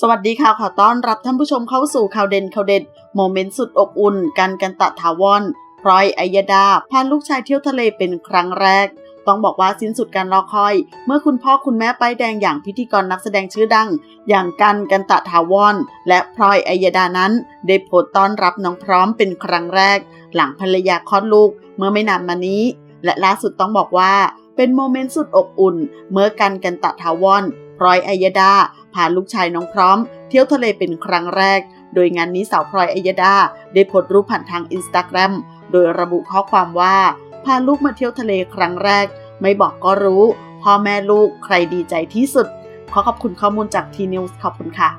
สวัสดีค่ะ ขอต้อนรับท่านผู้ชมเข้าสู่ข่าวเด่นข่าวเด็ดโมเมนต์สุดอบอุ่น กันกันตะถาวรพลอยอัยดา พาลูกชายเที่ยวทะเลเป็นครั้งแรก ต้องบอกว่าสิ้นสุดการรอคอย เมื่อคุณพ่อคุณแม่ป้ายแดงอย่างพิธีกรนักแสดงชื่อดัง อย่างกันกันตะถาวรและพลอยอัยดานั้น ได้โพสต์ต้อนรับน้องพร้อมเป็นครั้งแรก หลังภรรยาคลอดลูกเมื่อไม่นานมานี้ และล่าสุดต้องบอกว่าเป็นโมเมนต์สุดอบอุ่น เมื่อกันกันตะถาวร พลอยอัยดาพาลูกชายน้องพร้อม เที่ยวทะเลเป็นครั้งแรก โดยงานนี้สาวพลอยอัยดาได้โพสต์รูปผ่านทางอินสตาแกรมโดยระบุข้อความว่า พาลูกมาเที่ยวทะเลครั้งแรก ไม่บอกก็รู้ พ่อแม่ลูกใครดีใจที่สุด ขอขอบคุณข้อมูลจากทีนิวส์ขอบคุณค่ะ